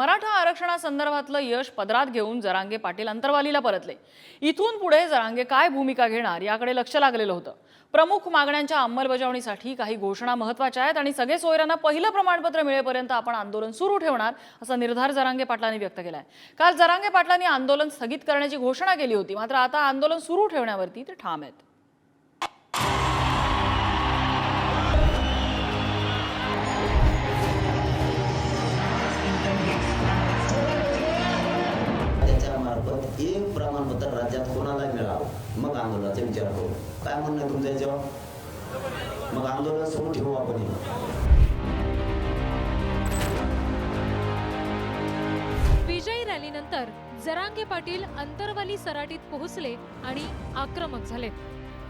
मराठा आरक्षणासंदर्भातलं यश पदरात घेऊन जरांगे पाटील अंतरवालीला परतले. इथून पुढे जरांगे काय भूमिका घेणार याकडे लक्ष लागलेलं होतं. प्रमुख मागण्यांच्या अंमलबजावणीसाठी काही घोषणा महत्त्वाच्या आहेत आणि सगळे सोयऱ्यांना पहिलं प्रमाणपत्र मिळेपर्यंत आपण आंदोलन सुरू ठेवणार असा निर्धार जरांगे पाटलांनी व्यक्त केलाय. काल जरांगे पाटलांनी आंदोलन स्थगित करण्याची घोषणा केली होती. मात्र आता आंदोलन सुरू ठेवण्यावरती ते ठाम आहेत. एक प्रमाणपत्र राज्यात कोणाला मिळावं? मग आंदोलनाचा विचार करू. काय म्हणणं आहे तुमचं याच्यावर? मग आंदोलन सुरू ठेवू आपण विजयी रॅलीनंतर जरांगे पाटील अंतरवाली सराटीत पोहोचले आणि आक्रमक झाले.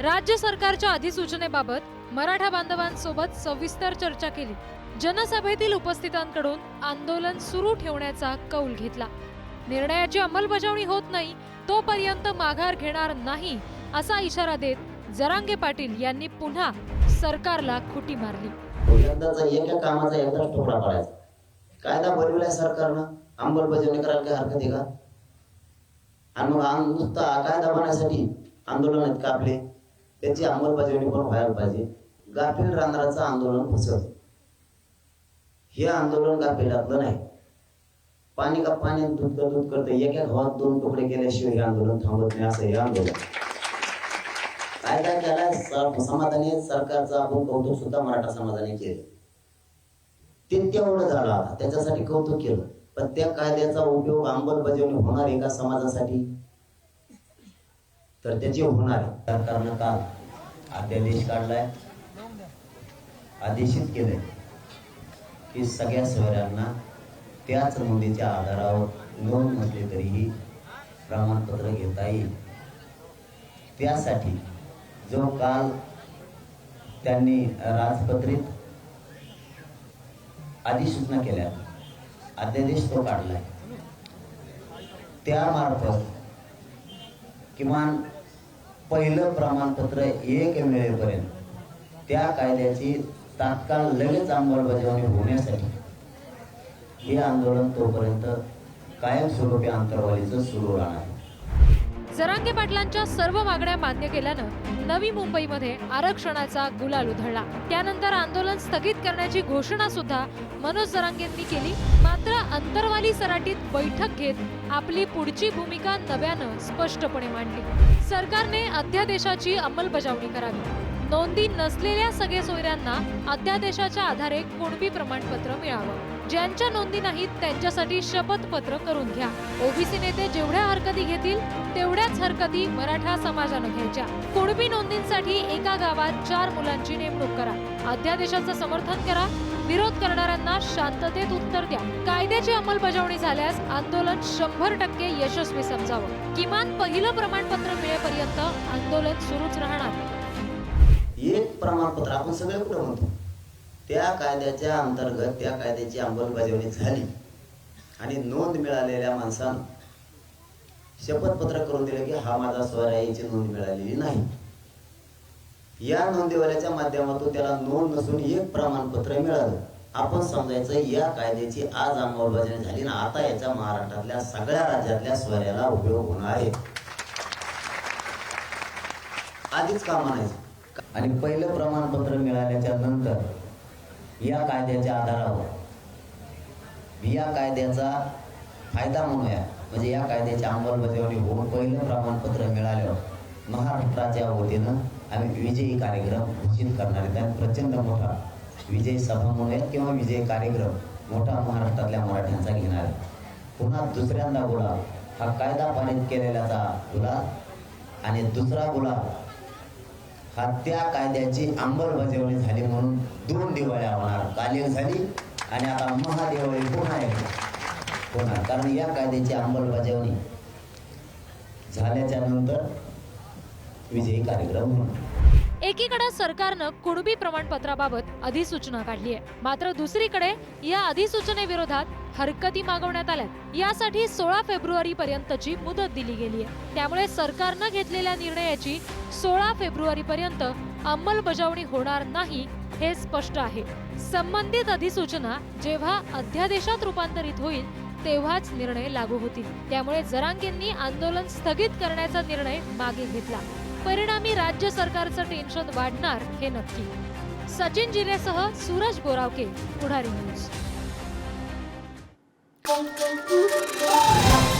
राज्य सरकारच्या अधिसूचनेबाबत मराठा बांधवांसोबत सविस्तर चर्चा केली. जनसभेतील उपस्थितांकडून आंदोलन सुरू ठेवण्याचा कौल घेतला. निर्णयाची अंमलबजावणी होत नाही तोपर्यंत माघार घेणार नाही असा इशारा देत जरांगे पाटील यांनी पुन्हा सरकारला खुटी मारली. एकदाचा एका कामाचा एकदाच तुकडा पाडायचा. कायदा बनवलाय सरकारनं? अंमलबजावणी करायला काय हरकत आहे का? आणि मग आम- नुसता कायदा बनण्यासाठी आंदोलन आहेत का आपले त्याची अंमलबजावणी पण व्हायला पाहिजे. गाफील राहणाराचं आंदोलन फसत हे आंदोलन गाफिलातलं नाही. पाणी का पाणी दूध का दूध करतं एका घावात दोन तुकडे केल्याशिवाय हे आंदोलन थांबत नाही असं हे आंदोलन. कायदा केला स- समाजाने सरकारचं आपण कौतुक सुद्धा मराठा समाजाने केलं. ते तेवढं झालं आता त्याच्यासाठी कौतुक केलं. पण त्या कायद्याचा उपयोग अंमलबजावणी होणार आहे का समाजासाठी? तर त्याचे होणार सरकारनं काल अध्यादेश काढलाय आदेशित केलंय की सगळ्या सोयऱ्यांना त्याच नोंदीच्या आधारावर नोंद म्हटले तरीही प्रमाणपत्र घेता येईल. त्यासाठी जो काल त्यांनी राजपत्रित अधिसूचना केल्या अध्यादेश तो काढलाय. त्यामार्फत किमान पहिलं प्रमाणपत्र एक मिळेपर्यंत त्या कायद्याची तात्काळ लगेच अंमलबजावणी होण्यासाठी हे आंदोलन तोपर्यंत कायमस्वरूपी अंतरवालीचं सुरू राहणार जरांगे पाटलांच्या सर्व मागण्या मान्य केल्यानं नवी मुंबईमध्ये आरक्षणाचा गुलाल उधळला. त्यानंतर आंदोलन स्थगित करण्याची घोषणा सुद्धा मनोज जरांगेंनी केली. मात्र अंतरवाली सराटीत बैठक घेत आपली पुढची भूमिका नव्यानं स्पष्टपणे मांडली. सरकारने अध्यादेशाची अंमलबजावणी करावी. नोंदी नसलेल्या सगळे सोयऱ्यांना अध्यादेशाच्या आधारे कुणबी प्रमाणपत्र मिळावं. ज्यांच्या नोंदी नाहीत त्यांच्यासाठी शपथपत्र करून घ्या. ओबीसी नेते जेवढ्या हरकती घेतील तेवढ्याच हरकती मराठा समाजानं घ्यायच्या. कुणबी नोंदींसाठी एका गावात चार मुलांची नेमणूक करा. अध्यादेशाचं समर्थन करा. विरोध करणाऱ्यांना शांततेत उत्तर द्या. कायद्याची अंमलबजावणी झाल्यास आंदोलन शंभर टक्के यशस्वी समजावं. किमान पहिलं प्रमाणपत्र मिळेपर्यंत आंदोलन सुरूच राहणार. एक प्रमाणपत्र आपण सगळे कुठं म्हणतो? त्या कायद्याच्या अंतर्गत त्या कायद्याची अंमलबजावणी झाली. आणि नोंद मिळालेल्या माणसानं शपथपत्र करून दिलं की हा माझा स्वर आहे याची नोंद मिळालेली नाही. या नोंदीवाल्याच्या माध्यमातून त्याला नोंद नसून एक प्रमाणपत्र मिळालं. आपण समजायचं या कायद्याची आज अंमलबजावणी झाली ना आता याचा महाराष्ट्रातल्या सगळ्या राज्यातल्या स्वऱ्याला उपयोग होणार आहे. आधीच का म्हणायचं? आणि पहिलं प्रमाणपत्र मिळाल्याच्या नंतर या कायद्याच्या आधारावर. या कायद्याचा फायदा म्हणूया. म्हणजे या कायद्याची अंमलबजावणी होऊन पहिलं प्रमाणपत्र मिळाल्यावर महाराष्ट्राच्या वतीनं आम्ही विजयी कार्यक्रम घोषित करणार आहेत. आणि प्रचंड मोठा विजयी सभा म्हणूया किंवा विजयी कार्यक्रम मोठा महाराष्ट्रातल्या मराठ्यांचा घेणार आहे. पुन्हा दुसऱ्यांदा गुलाब हा कायदा पारित केलेल्याचा गुलाब आणि दुसरा गुलाब हत्या त्या कायद्याची अंमलबजावणी झाली म्हणून दोन दिवाळ्या होणार. काल एक झाली आणि आता महादिवाळी पुन्हा एक होणार. कारण या कायद्याची अंमलबजावणी झाल्याच्यानंतर विजयी कार्यक्रम होणार. एकीकडे सरकारनं कुणबी प्रमाणपत्राबाबत अधिसूचना काढली आहे मात्र दुसरीकडे या अधिसूचनेविरोधात हरकती मागवण्यात आल्या यासाठी सोळा फेब्रुवारी पर्यंतची मुदत दिली गेली आहे त्यामुळे सरकारनं घेतलेल्या निर्णयाची सोळा फेब्रुवारी पर्यंत अंमलबजावणी होणार नाही हे स्पष्ट आहे. संबंधित अधिसूचना जेव्हा अध्यादेशात रूपांतरित होईल तेव्हाच निर्णय लागू होतील. त्यामुळे जरांगेंनी आंदोलन स्थगित करण्याचा निर्णय मागे घेतला. परिणामी राज्य सरकारचं टेन्शन वाढणार हे नक्की. Sachin जिरेसह Suraj Boravke Pudhari news. Thank you.